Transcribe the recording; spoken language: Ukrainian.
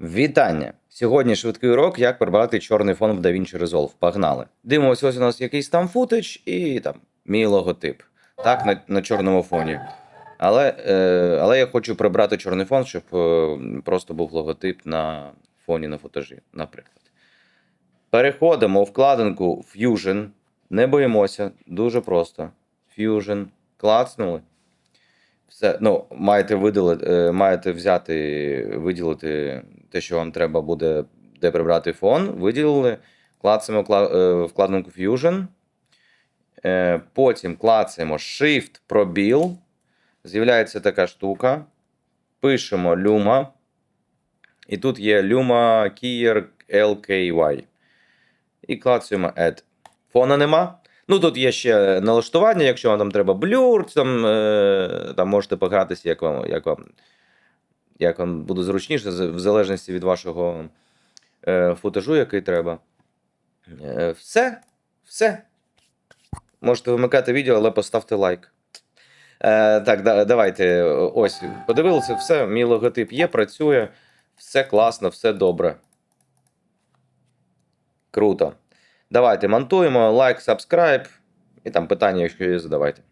Вітання! Сьогодні швидкий урок, як прибрати чорний фон в DaVinci Resolve. Погнали. Дивимося, ось у нас якийсь там футаж і там мій логотип. Так, на, на чорному фоні. Але, е, але я хочу прибрати чорний фон, щоб е, просто був логотип на фоні на футажі, наприклад. Переходимо у вкладинку Fusion. Не боїмося, дуже просто. Fusion. Клацнули. Все, ну, маєте виділити, е, маєте взяти, виділити те, що вам треба буде, де прибрати фон. Виділили, клацаємо кла- е, вкладинку Fusion. Е, Потім клацаємо Shift пробіл. З'являється така штука. Пишемо Luma. І тут є Luma Keyer LKY. І клацаємо Add. Фона нема. Ну, тут є ще налаштування, якщо вам там треба блюр, там, е, там можете погратися, як вам, як вам, як вам буде зручніше, в залежності від вашого е, футажу, який треба. Е, все. Все. Можете вимикати відео, але поставте лайк. Е, так, да, давайте. Ось, подивилися, все, мій логотип є, працює, все класно, все добре. Круто. Давайте монтуємо, лайк, сабскрайб. І там питання, якщо є, задавайте.